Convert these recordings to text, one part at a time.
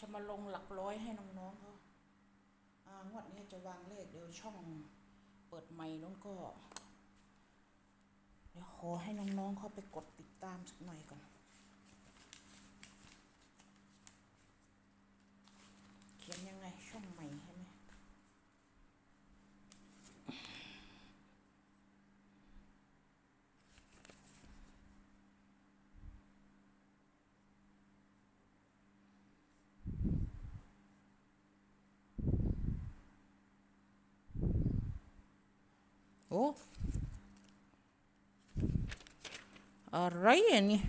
จะมาลงหลักร้อยให้น้องๆเขาอ่างวดนี้จะวางเลขเดี๋ยวช่องเปิดใหม่นู้นก็ เดี๋ยวขอให้น้องๆเขาไปกดติดตามสักหน่อยก่อน เขียนยังไงช่องใหม่ใช่ไหม โอ้ อะไรอันนี้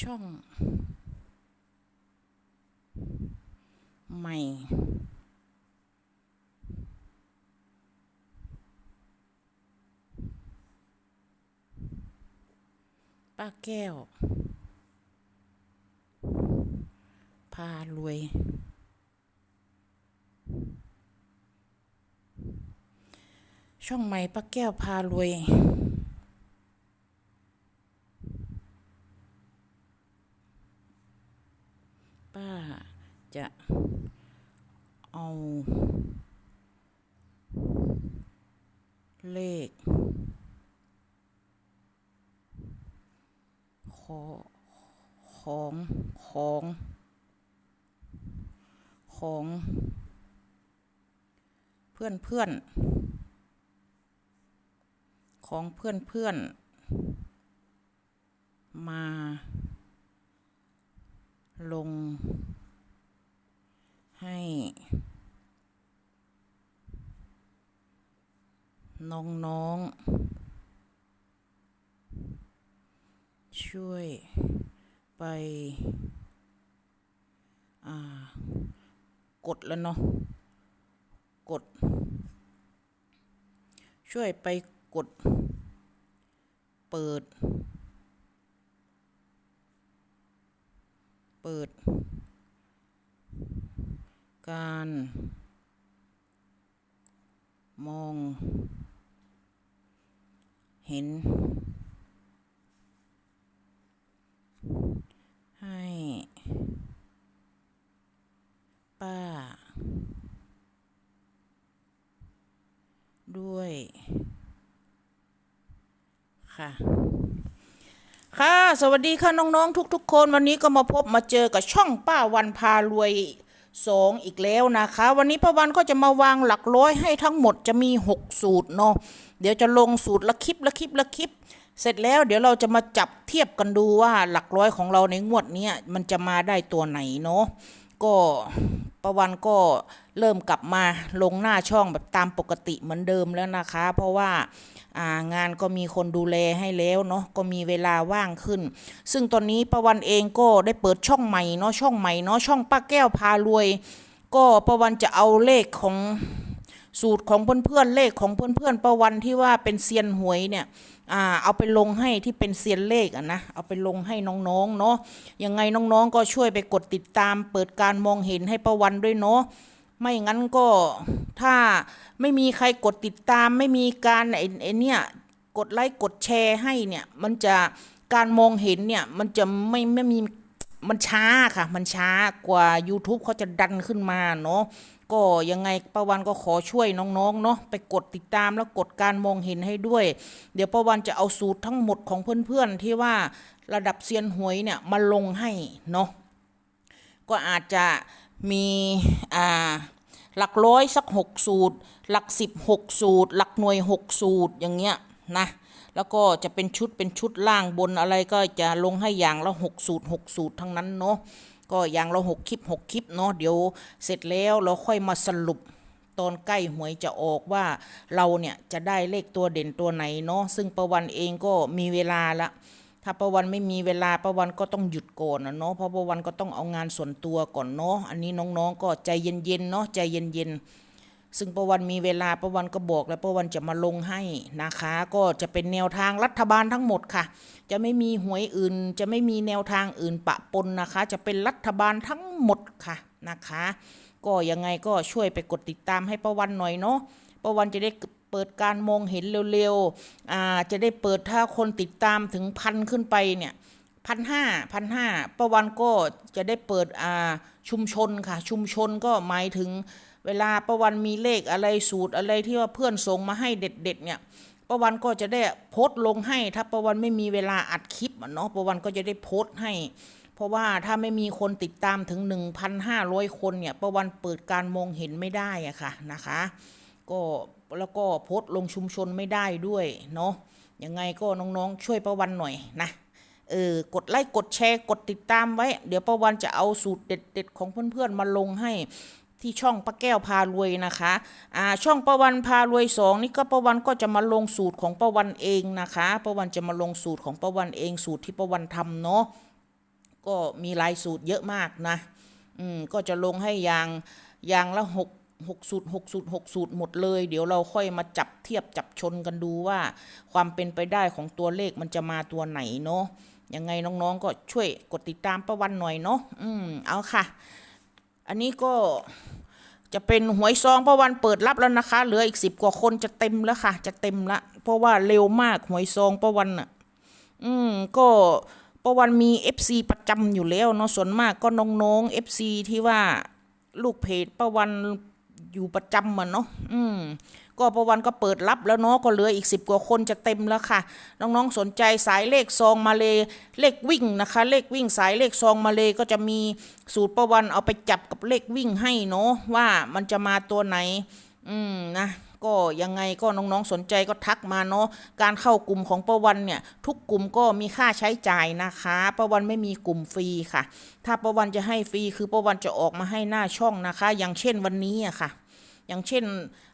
ช่อง ใหม่ ป้าแก้ว พารวย ช่องใหม่ป้าแก้วพารวย ป้าจะเอา เลข ขอของของของเพื่อนเพื่อน ของเพื่อนเพื่อนมา ลง ให้ น้องๆ ช่วยไป กดแล้วเนาะ กด ช่วยไป กด เปิด เปิด การ มอง เห็น ให้ ป้าด้วย ค่ะ ค่ะ สวัสดีค่ะน้องๆทุก ๆ คนวันนี้ก็มาพบมาเจอกับช่องป้าวันพารวยสองอีกแล้วนะคะ วันนี้ป้าวันก็จะมาวางหลักร้อยให้ทั้งหมดจะมี 6 สูตรเนาะเดี๋ยวจะลงสูตรละคลิปละคลิปละคลิป เสร็จแล้วเดี๋ยวเราจะมาจับเทียบกันดูว่าหลักร้อยของเราในงวดนี้มันจะมาได้ตัวไหนเนาะก็ประวันก็เริ่มกลับมาลงหน้าช่องแบบตามปกติเหมือนเดิมแล้วนะคะ เพราะว่า งานก็มีคนดูแลให้แล้วเนาะก็มีเวลาว่างขึ้น ซึ่งตอนนี้ประวันเองก็ได้เปิดช่องใหม่เนาะช่องใหม่เนาะช่องป้าแก้วพารวย ก็ประวันจะเอาเลขของสูตรของเพื่อนๆเลขของเพื่อนๆประวันที่ว่าเป็นเซียนหวยเนี่ยอเอาไปลงให้ที่เป็นเซียนเลขอะนะเอาไปลงให้น้องๆเนาะยังไงน้องๆก็ช่วยไปกดติดตาม เปิดการมองเห็นให้ประวันด้วยเนาะ ไม่งั้นก็ถ้าไม่มีใครกดติดตาม ไม่มีการไอ้เนี่ยกดไลค์กดแชร์ให้เนี่ยมันจะการมองเห็นเนี่ยมันจะไม่ไม่มีมันช้าค่ะ มันช้ากว่า YouTube เขาจะดันขึ้นมาเนาะก็ยังไงประวันก็ขอช่วยน้องๆเนาะไปกดติดตามแล้วกดการมองเห็นให้ด้วย เดี๋ยวประวันจะเอาสูตรทั้งหมดของเพื่อนๆที่ว่าระดับเซียนหวยเนี่ยมาลงให้เนาะก็อาจจะมีอ่า หลักร้อยสักหกสูตร หลักสิบหกสูตร หลักหน่วยหกสูตรอย่างเงี้ยนะแล้วก็จะเป็นชุดเป็นชุดล่างบนอะไรก็จะลงให้อย่างละหกสูตรหกสูตรทั้งนั้นเนาะก็อย่างละหกคลิปหกคลิปเนาะเดี๋ยวเสร็จแล้วเราค่อยมาสรุปตอนใกล้หวยจะออกว่าเราเนี่ยจะได้เลขตัวเด่นตัวไหนเนาะซึ่งประวันเองก็มีเวลาละ ถ้าประวันไม่มีเวลาประวันก็ต้องหยุดก่อนนะเนาะเพราะประวันก็ต้องเอางานส่วนตัวก่อนเนาะอันนี้น้องๆ ก็ใจเย็นๆเนาะใจเย็นๆซึ่งประวันมีเวลาประวันก็บอกแล้วประวันจะมาลงให้นะคะ ก็จะเป็นแนวทางรัฐบาลทั้งหมดค่ะ จะไม่มีหวยอื่น จะไม่มีแนวทางอื่นปะปนนะคะ จะเป็นรัฐบาลทั้งหมดค่ะนะคะ ก็ยังไงก็ช่วยไปกดติดตามให้ประวันหน่อยเนาะประวันจะได้ เปิดการมองเห็นเร็วๆอ่าจะได้เปิดถ้าคนติดตามถึงพันขึ้นไปเนี่ยพันห้าพันห้าประวันก็จะได้เปิดอ่าชุมชนค่ะ ชุมชนก็หมายถึงเวลาประวันมีเลขอะไรสูตรอะไรที่ว่าเพื่อนส่งมาให้เด็ดๆเนี่ยประวันก็จะได้โพสต์ลงให้ ถ้าประวันไม่มีเวลาอัดคลิปเนาะประวันก็จะได้โพสต์ให้ เพราะว่าถ้าไม่มีคนติดตามถึง 1,500 คนเนี่ยประวันเปิดการมองเห็นไม่ได้อะค่ะนะคะ ก็ แล้วก็โพสต์ลงชุมชนไม่ได้ด้วยเนาะยังไงก็น้องๆ ช่วยประวันหน่อยนะเออกดไลค์กดแชร์กดติดตามไว้ เดี๋ยวประวันจะเอาสูตรเด็ดๆของเพื่อนๆมาลงให้ที่ช่องป้าแก้วพารวยนะคะอ่าช่องประวันพารวยสองนี่ก็ประวันก็จะมาลงสูตรของประวันเองนะคะประวันจะมาลงสูตรของประวันเองสูตรที่ประวันทำเนาะก็มีลายสูตรเยอะมากนะอืมก็จะลงให้อย่างอย่างละหก หกสูตรหกสูตรหกสูตรหมดเลย เดี๋ยวเราค่อยมาจับเทียบจับชนกันดูว่า ความเป็นไปได้ของตัวเลขมันจะมาตัวไหนเนาะยังไงน้องๆก็ช่วยกดติดตามประวันหน่อยเนาะอืมเอาค่ะ อันนี้ก็จะเป็นหวยซองประวันเปิดรับแล้วนะคะ เหลืออีกสิบกว่าคนจะเต็มแล้วค่ะ จะเต็มละ เพราะว่าเร็วมากหวยซองประวันอะ อืมก็ประวันมี FC ประจำอยู่แล้วเนาะส่วนมากก็น้องๆ FC ที่ว่าลูกเพจประวัน อยู่ประจำมันเนาะอืมก็ประวันก็เปิดรับแล้วเนาะก็เหลืออีกสิบกว่าคนจะเต็มแล้วค่ะ น้องๆสนใจสายเลขซองมาเลยเลขวิ่งนะคะ เลขวิ่งสายเลขซองมาเลยก็จะมีสูตรประวันเอาไปจับกับเลขวิ่งให้เนาะว่ามันจะมาตัวไหน อืมนะก็ยังไงก็น้องๆสนใจก็ทักมาเนาะการเข้ากลุ่มของประวันเนี่ย ทุกกลุ่มก็มีค่าใช้จ่ายนะคะประวันไม่มีกลุ่มฟรีค่ะ ถ้าประวันจะให้ฟรีคือประวันจะออกมาให้หน้าช่องนะคะ อย่างเช่นวันนี้อะค่ะ อย่างเช่น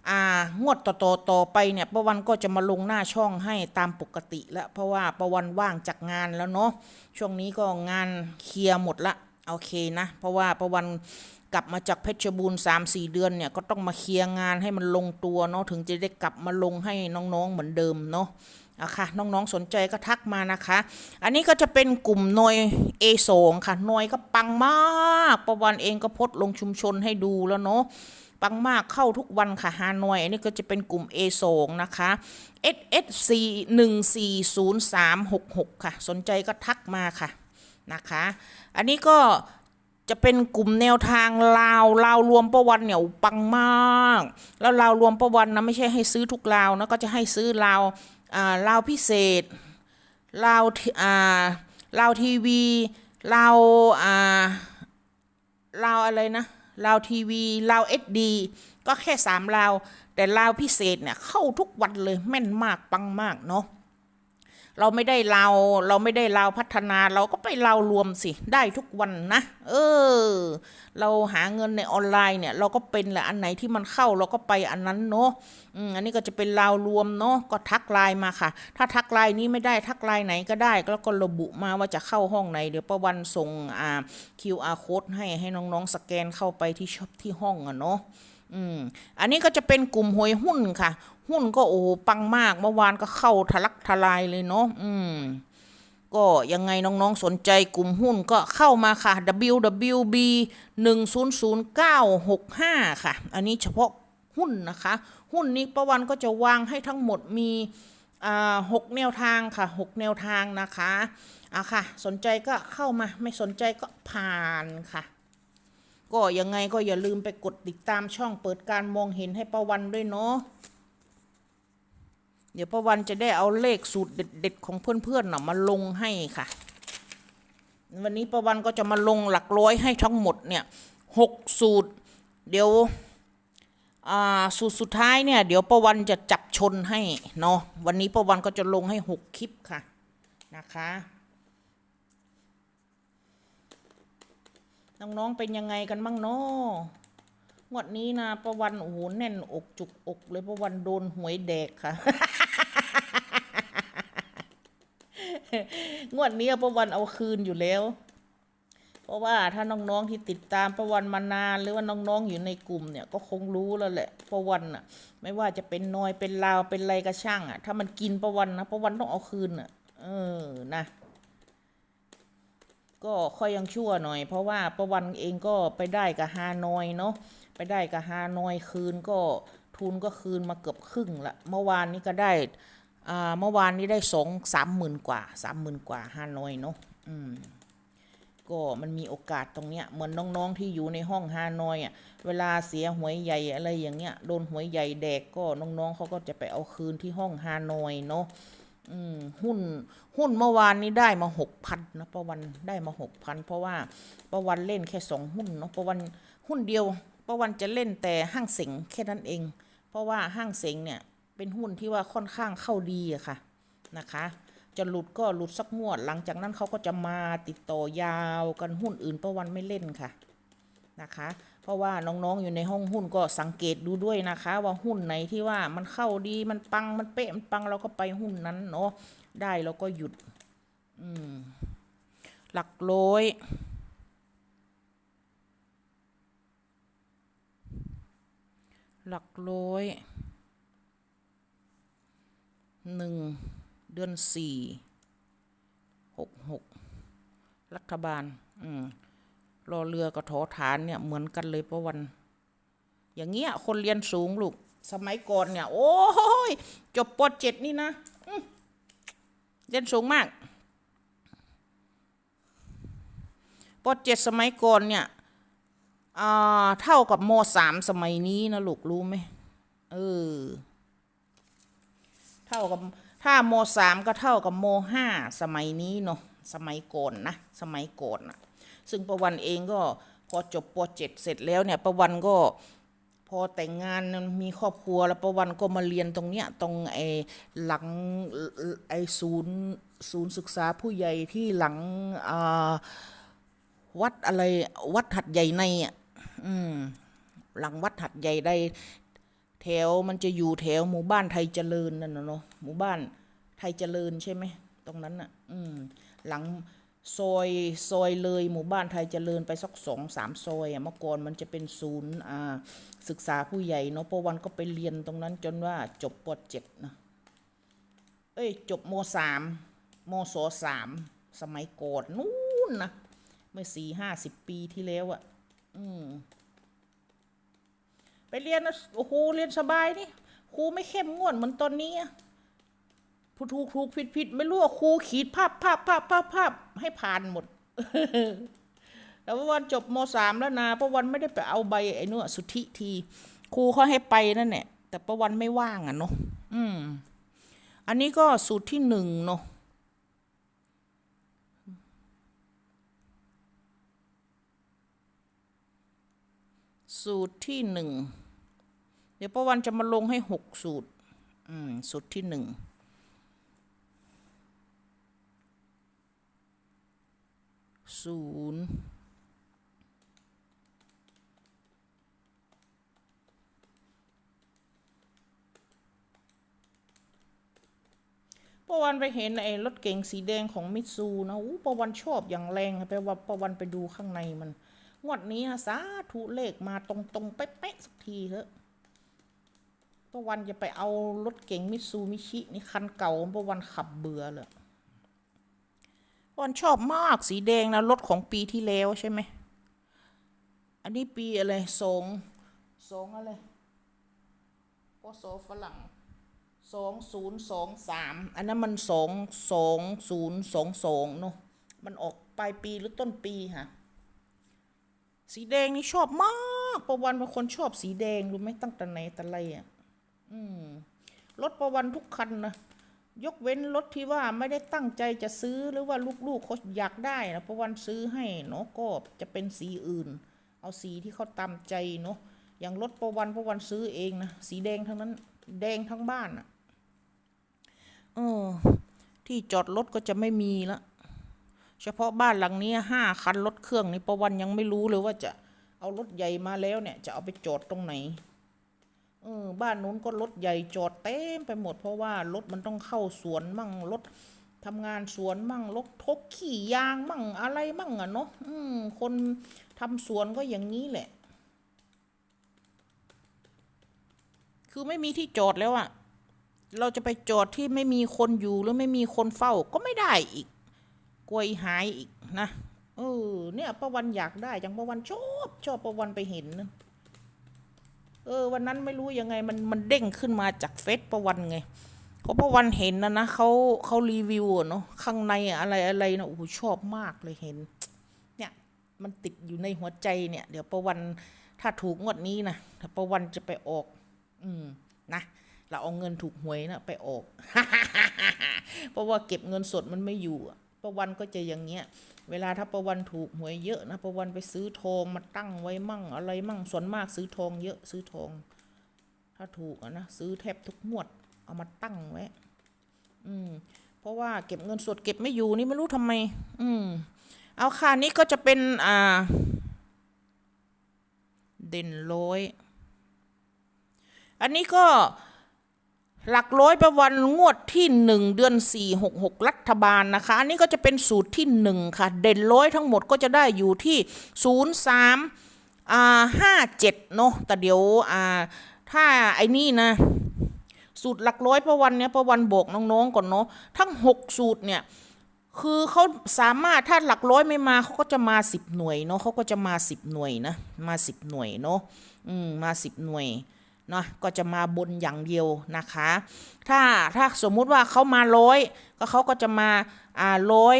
อางวดต่อต่อต่อไปเนี่ยประวันก็จะมาลงหน้าช่องให้ตามปกติแล้วเพราะว่าประวันว่างจากงานแล้วเนาะช่วงนี้ก็งานเคลียร์หมดละโอเคนะ เพราะว่าประวันกลับมาจากเพชรบูรณ์3 4เดือนเนี่ยก็ต้องมาเคลียร์งานให้มันลงตัวเนาะถึงจะได้กลับมาลงให้น้องๆเหมือนเดิมเนาะอะค่ะน้องๆสนใจก็ทักมานะคะ อันนี้ก็จะเป็นกลุ่มหน่วย A2 ค่ะหน่วยก็ปังมาก ประวันเองก็โพสลงชุมชนให้ดูแล้วเนาะ ปังมากเข้าทุกวันค่ะฮานอยอันนี้ก็จะเป็นกลุ่ม A2 นะคะ SSC 140366 ค่ะ สนใจก็ทักมาค่ะนะคะ อันนี้ก็จะเป็นกลุ่มแนวทางลาวลาวรวมประวันเนี่ยปังมาก แล้วลาวรวมประวันนะไม่ใช่ให้ซื้อทุกลาวนะก็จะให้ซื้อลาวอ่าลาวพิเศษลาวอ่าลาวทีวีลาวอ่าลาวอะไรนะ ลาวทีวีลาวเอสดีก็แค่สามลาว แต่ลาวพิเศษเนี่ยเข้าทุกวันเลยแม่นมากปังมากเนาะ เราไม่ได้เลาเราไม่ได้เลาพัฒนาเราก็ไปเลารวมสิได้ทุกวันนะ เออ เราหาเงินในออนไลน์เนี่ย เราก็เป็นแหละอันไหนที่มันเข้าเราก็ไปอันนั้นเนาะอันนี้ก็จะเป็นเลารวมเนาะก็ทักไลน์มาค่ะ ถ้าทักไลน์นี้ไม่ได้ทักไลน์ไหนก็ได้แล้วก็ระบุมาว่าจะเข้าห้องไหนเดี๋ยวประวันส่งอ่า QR code ให้ให้น้องๆสแกนเข้าไปที่ช็อปที่ห้องอะเนาะ อืมอันนี้ก็จะเป็นกลุ่มหวยหุ้นค่ะ หุ้นก็โอ้โหปังมากเมื่อวานก็เข้าทะลักทลายเลยเนาะอืมก็ยังไงน้องๆสนใจกลุ่มหุ้นก็เข้ามาค่ะ WWB 100965 ค่ะ อันนี้เฉพาะหุ้นนะคะ หุ้นนี้ประวันก็จะวางให้ทั้งหมดมีอ่าหกแนวทางค่ะหกแนวทางนะคะอะค่ะ สนใจก็เข้ามาไม่สนใจก็ผ่านค่ะ ก็ยังไงก็อย่าลืมไปกดติดตามช่องเปิดการมองเห็นให้ประวันด้วยเนาะเดี๋ยวประวันจะได้เอาเลขสูตรเด็ดๆของเพื่อนๆน่ะมาลงให้ค่ะ วันนี้ประวันก็จะมาลงหลักร้อยให้ทั้งหมดเนี่ยหกสูตร เดี๋ยวอ่าสูตรสุดท้ายเนี่ยเดี๋ยวประวันจะจับชนให้เนาะวันนี้ประวันก็จะลงให้หกคลิปค่ะนะคะ น้องๆเป็นยังไงกันบ้างเนาะงวดนี้นะประวันโอ้โหแน่นอกจุกอกเลยประวันโดนหวยแดกค่ะ งวดนี้ประวันเอาคืนอยู่แล้ว เพราะว่าถ้าน้องๆที่ติดตามประวันมานานหรือว่าน้องๆอยู่ในกลุ่มเนี่ยก็คงรู้แล้วแหละประวันอะ ไม่ว่าจะเป็นนอยเป็นลาวเป็นอะไรก็ช่างอะ ถ้ามันกินประวันนะประวันต้องเอาคืนอะ เออนะ ก็ค่อยยังชั่วหน่อย เพราะว่าประวันเองก็ไปได้กับฮานอยเนาะไปได้กับฮานอยคืนก็ทุนก็คืนมาเกือบครึ่งละเมื่อวานนี้ก็ได้อ่าเมื่อวานนี้ได้สองสามหมื่นกว่าสามหมื่นกว่าฮานอยเนาะอืมก็มันมีโอกาสตรงเนี้ยเหมือนน้องๆที่อยู่ในห้องฮานอยอะเวลาเสียหวยใหญ่อะไรอย่างเงี้ยโดนหวยใหญ่แดกก็น้องๆเขาก็จะไปเอาคืนที่ห้องฮานอยเนาะ หุ้นหุ้นเมื่อวานนี้ได้มาหกพันนะประวันได้มาหกพันเพราะว่าประวันเล่นแค่สองหุ้นเนาะประวันหุ้นเดียวประวันจะเล่นแต่ห้างเสงแค่นั้นเอง เพราะว่าห้างเสงเนี่ยเป็นหุ้นที่ว่าค่อนข้างเข้าดีอะค่ะนะคะ จะหลุดก็หลุดสักงวด หลังจากนั้นเขาก็จะมาติดต่อยาวกันหุ้นอื่นประวันไม่เล่นค่ะนะคะ เพราะว่าน้องๆอยู่ในห้องหุ้นก็สังเกตดูด้วยนะคะ ว่าหุ้นไหนที่ว่ามันเข้าดีมันปังมันเป๊ะมันปังเราก็ไปหุ้นนั้นเนาะได้เราก็หยุดหลักร้อยหลักร้อยหนึ่งเดือนสี่หกหกรัฐบาล อืม รอเรือกับถอฐานเนี่ยเหมือนกันเลยประวัน อย่างเงี้ยคนเรียนสูงลูก สมัยก่อนเนี่ย โอ้ยจบปเจ็ดนี่นะเรียนสูงมากปเจ็ดสมัยก่อนเนี่ยอ่าเท่ากับมสามสมัยนี้นะลูกรู้ไหมเออ เท่ากับถ้ามสามก็เท่ากับมห้าสมัยนี้เนาะสมัยก่อนนะ สมัยก่อนนะ ซึ่งประวันเองก็พอจบปเจ็ดเสร็จแล้วเนี่ยประวันก็พอแต่งงานมีครอบครัวแล้วประวันก็มาเรียนตรงเนี้ยตรงไอ้หลังไอ้ศูนย์ศูนย์ศึกษาผู้ใหญ่ที่หลังวัดอะไรวัดหัดใหญ่ในอะหลังวัดหัดใหญ่ได้แถวมันจะอยู่แถวหมู่บ้านไทยเจริญนั่นนะเนาะหมู่บ้านไทยเจริญใช่ไหมตรงนั้นน่ะ อืม หลัง ซอยซอยเลยหมู่บ้านไทยเจริญไปสักสองสามซอยอะเมื่อก่อนมันจะเป็นศูนย์ศึกษาผู้ใหญ่เนาะพอวันก็ไปเรียนตรงนั้นจนว่าจบปเจ็ดนะเอ้ยจบมสามมศสามสมัยก่อนนู้นนะเมื่อสี่ห้าสิบปีที่แล้วอะ อืมไปเรียนนะโอ้โหเรียนสบายนี่ครูไม่เข้มงวดเหมือนตอนนี้อะ ผู้ถูกถูกผิดผิดไม่รู้ว่าครูขีดภาพภาพภาพภาพภาพให้ผ่านหมดแล้ววันจบมสามแล้วนะประวันไม่ได้ไปเอาใบไอ้นู่นสุทธิทีครูเขาให้ไปนั่นแหละแต่ประวันไม่ว่างอะเนาะอืม อันนี้ก็สูตรที่หนึ่งเนาะสูตรที่หนึ่ง เดี๋ยวประวันจะมาลงให้หกสูตร อืม สูตรที่หนึ่ง ศูนย์ประวันไปเห็นไอ้รถเก๋งสีแดงของมิตซูนะอู้ประวันชอบอย่างแรงไปว่าประวันไปดูข้างในมัน งวดนี้นะสาธุเลขมาตรงๆเป๊ะๆสักทีเถอะประวันจะไปเอารถเก๋งมิตซูมิชินี่คันเก่าประวันขับเบื่อเลย ประวันชอบมากสีแดงนะรถของปีที่แล้วใช่ไหม อันนี้ปีอะไรสองสองอะไรปศฝรั่งสองศูนย์สองสามอันนั้นมันสองสองศูนย์สองสองเนาะมันออกปลายปีหรือต้นปีค่ะ สีแดงนี่ชอบมากประวันเป็นคนชอบสีแดงรู้ไหมตั้งแต่ไหนแต่ไรอะ อืมรถประวันทุกคันนะ ยกเว้นรถที่ว่าไม่ได้ตั้งใจจะซื้อหรือว่าลูกๆเขาอยากได้นะประวันซื้อให้เนาะก็จะเป็นสีอื่น เอาสีที่เขาตามใจเนาะอย่างรถประวันประวันซื้อเองนะสีแดงทั้งนั้นแดงทั้งบ้านอะเออที่จอดรถก็จะไม่มีละเฉพาะบ้านหลังนี้ห้าคันรถเครื่องนี่ประวันยังไม่รู้เลยว่าจะเอารถใหญ่มาแล้วเนี่ยจะเอาไปจอดตรงไหน เออบ้านนู้นก็รถใหญ่จอดเต็มไปหมด เพราะว่ารถมันต้องเข้าสวนมั่งรถทำงานสวนมั่งรถทกขี่ยางมั่งอะไรมั่งอะเนาะอืมคนทำสวนก็อย่างนี้แหละ คือไม่มีที่จอดแล้วอะเราจะไปจอดที่ไม่มีคนอยู่หรือไม่มีคนเฝ้าก็ไม่ได้อีกกลวอีหายอีกนะเออเนี่ยประวันอยากได้จังประวันชอบ ชอบประวันไปเห็นนะ อออวันนั้นไม่รู้ยังไงมันมันเด้งขึ้นมาจากเฟซประวันไงเขาะประวันเห็นนะนะเขาเขารีวิวเนาะข้างในอะไรอะไรนะโอ้ชอบมากเลยเห็น เนี่ยมันติดอยู่ในหัวใจเนี่ย เดี๋ยวประวันถ้าถูกงวดนี้นะถ้าประวันจะไปออก อืมนะเราเอาเงินถูกหวยนะไปออก เพราะว่าเก็บเงินสดมันไม่อยู่ประวันก็จะอย่างเงี้ย เวลาถ้าประวันถูกหวยเยอะนะประวันไปซื้อทองมาตั้งไว้มั่งอะไรมั่งส่วนมากซื้อทองเยอะซื้อทอง ถ้าถูกนะซื้อแทบทุกงวด เอามาตั้งไว้อืม เพราะว่าเก็บเงินสดเก็บไม่อยู่นี่ไม่รู้ทำไม อืม เอาค่ะนี่ก็จะเป็นอ่า เด่นร้อยอันนี้ก็ หลักร้อยประวันงวดที่หนึ่งเดือนสี่หกหกรัฐบาลนะคะ อันนี้ก็จะเป็นสูตรที่หนึ่งค่ะ เด่นร้อยทั้งหมดก็จะได้อยู่ที่ศูนย์สามอ่าห้าเจ็ดเนาะแต่เดี๋ยวอ่าถ้าไอ้นี่นะ สูตรหลักร้อยประวันเนี้ยประวันบอกน้องๆก่อนเนาะทั้งหกสูตรเนี่ยคือเขาสามารถถ้าหลักร้อยไม่มาเขาก็จะมาสิบหน่วยเนาะเขาก็จะมาสิบหน่วยนะมาสิบหน่วยเนาะอืมมาสิบหน่วย เนาะก็จะมาบนอย่างเดียวนะคะ ถ้าถ้าสมมุติว่าเขามาร้อยก็เขาก็จะมาอ่าร้อย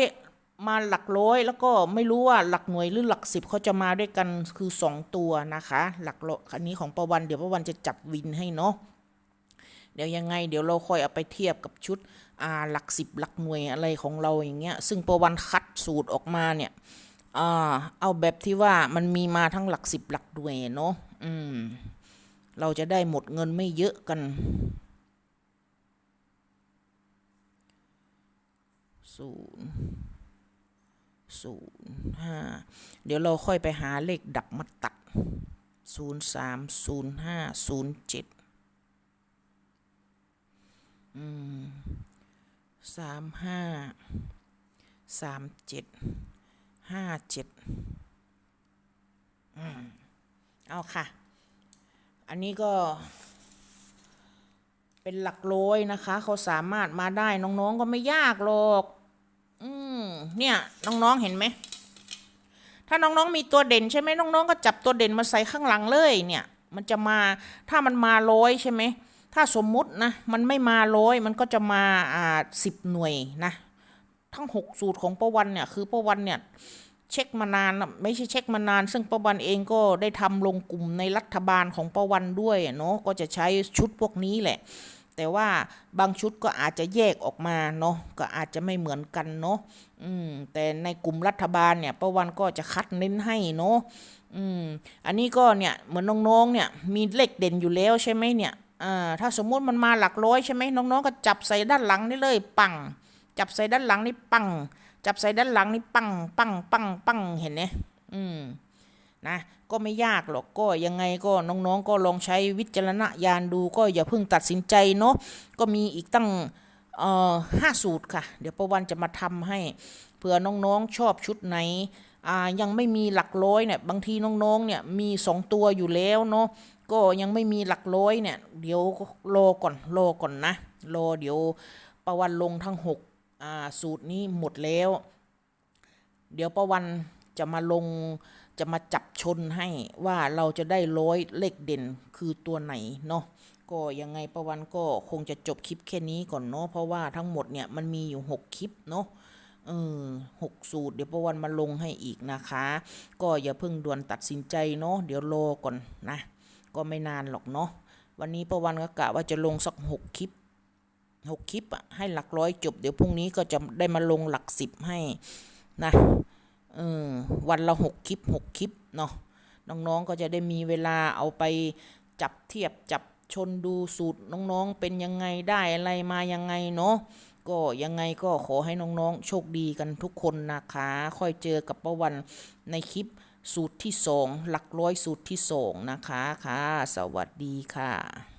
มาหลักร้อยแล้วก็ไม่รู้ว่าหลักหน่วยหรือหลักสิบเขาจะมาด้วยกันคือสองตัวนะคะ หลักร้อยอันนี้ของประวัน เดี๋ยวประวันจะจับวินให้เนาะเดี๋ยวยังไง เดี๋ยวเราค่อยเอาไปเทียบกับชุดอ่าหลักสิบหลักหน่วยอะไรของเราอย่างเงี้ยซึ่งประวันคัดสูตรออกมาเนี่ยอ่าเอาแบบที่ว่ามันมีมาทั้งหลักสิบหลักหน่วยเนาะอืม เราจะได้หมดเงินไม่เยอะกัน ศูนย์ศูนย์ห้าเดี๋ยวเราค่อยไปหาเลขดับมาตัดศูนย์สามศูนย์ห้าศูนย์เจ็ดสามห้าสามเจ็ดห้าเจ็ดอืมเอาค่ะ อันนี้ก็ เป็นหลักร้อยนะคะ เขาสามารถมาได้น้องๆก็ไม่ยากหรอก อืมเนี่ย น้องๆเห็นไหม ถ้าน้องๆมีตัวเด่นใช่ไหมน้องๆก็จับตัวเด่นมาใส่ข้างหลังเลยเนี่ย มันจะมาถ้ามันมาร้อยใช่ไหมถ้าสมมุตินะมันไม่มาร้อยมันก็จะมาอ่าสิบหน่วยนะ ทั้งหกสูตรของประวันเนี่ย คือประวันเนี่ย เช็คมานานไม่ใช่เช็คมานาน ซึ่งประวันเองก็ได้ทำลงกลุ่มในรัฐบาลของประวันด้วยเนาะก็จะใช้ชุดพวกนี้แหละ แต่ว่าบางชุดก็อาจจะแยกออกมาเนาะก็อาจจะไม่เหมือนกันเนาะอืมแต่ในกลุ่มรัฐบาลเนี่ยประวันก็จะคัดเน้นให้เนาะอืมอันนี้ก็เนี่ยเหมือนน้องๆเนี่ยมีเลขเด่นอยู่แล้วใช่ไหมเนี่ยอ่าถ้าสมมุติมันมาหลักร้อยใช่ไหมน้องๆก็จับใส่ด้านหลังนี่เลยปังจับใส่ด้านหลังนี่ปัง จับใส่ด้านหลังนี่ปังปังปังปังเห็นไหมอืมนะก็ไม่ยากหรอกก็ยังไงก็น้องๆ ก็ลองใช้วิจารณญาณดูก็อย่าเพิ่งตัดสินใจเนาะก็มีอีกตั้งเอ่อห้าสูตรค่ะ เดี๋ยวประวันจะมาทำให้เผื่อน้องๆ ชอบชุดไหนอ่ายังไม่มีหลักร้อยเนี่ยบางทีน้องๆเนี่ยมีสองตัวอยู่แล้วเนาะก็ยังไม่มีหลักร้อยเนี่ยเดี๋ยวรอก่อนรอก่อนนะรอเดี๋ยวประวันลงทั้งหก สูตรนี้หมดแล้ว เดี๋ยวประวันจะมาลงจะมาจับชนให้ว่าเราจะได้ร้อยเลขเด่นคือตัวไหนเนาะก็ยังไงประวันก็คงจะจบคลิปแค่นี้ก่อนเนาะเพราะว่าทั้งหมดเนี่ยมันมีอยู่หกคลิปเนาะเออหกสูตร เดี๋ยวประวันมาลงให้อีกนะคะ ก็อย่าเพิ่งด่วนตัดสินใจเนาะเดี๋ยวรอก่อนนะ ก็ไม่นานหรอกเนาะวันนี้ประวันก็กะว่าจะลงสักหกคลิป หกคลิปอะให้หลักร้อยจบ เดี๋ยวพรุ่งนี้ก็จะได้มาลงหลักสิบให้นะเออวันละหกคลิปหกคลิปเนาะน้องๆก็จะได้มีเวลาเอาไปจับเทียบจับชนดูสูตรน้องๆเป็นยังไงได้อะไรมายังไงเนาะก็ยังไงก็ขอให้น้องๆโชคดีกันทุกคนนะคะ ค่อยเจอกับประวันในคลิปสูตรที่สองหลักร้อยสูตรที่สองนะคะค่ะ สวัสดีค่ะ